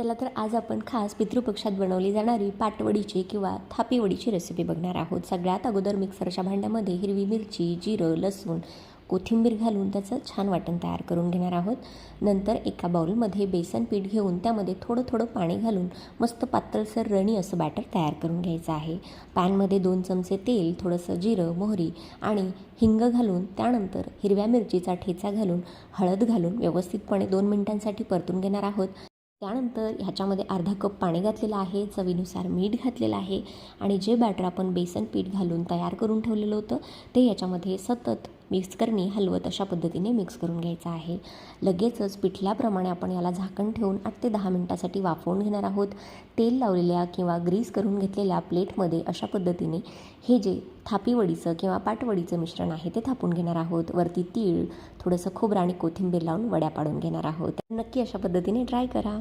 चला तर आज आपण खास पितृपक्षात बनवली जाणारी पाटवडीची किंवा थापीवडीची रेसिपी बघणार आहोत. सगळ्यात अगोदर मिक्सरच्या भांड्यामध्ये हिरवी मिरची जिरं लसूण कोथिंबीर घालून त्याचं छान वाटण तयार करून घेणार आहोत. नंतर एका बाउलमध्ये बेसन पीठ घेऊन त्यामध्ये थोडं थोडं पाणी घालून मस्त पातळसर रणी असं बॅटर तयार करून घ्यायचं आहे. पॅनमध्ये दोन चमचे तेल थोडंसं जिरं मोहरी आणि हिंग घालून त्यानंतर हिरव्या मिरचीचा ठेचा घालून हळद घालून व्यवस्थितपणे दोन मिनिटांसाठी परतून घेणार आहोत. त्यानंतर ह्याच्यामध्ये अर्धा कप पाणी घातलेलं आहे चवीनुसार मीठ घातलेलं आहे आणि जे बॅटर आपण बेसन पीठ घालून तयार करून ठेवलेलं होतं ते याच्यामध्ये सतत मिक्स करणे हलवत अशा पद्धतीने मिक्स करून घ्यायचं आहे. लगेचच पिठल्याप्रमाणे आपण याला झाकण ठेवून आठ ते दहा मिनटासाठी वाफवून घेणार आहोत. तेल लावलेल्या किंवा ग्रीस करून घेतलेल्या प्लेटमध्ये अशा पद्धतीने हे जे थापीवडीचं किंवा पाटवडीचं मिश्रण आहे ते थापून घेणार आहोत. वरती तीळ थोडंसं खोबरं आणि कोथिंबीर लावून वड्या पाडून घेणार आहोत. नक्की अशा पद्धतीने ट्राय करा.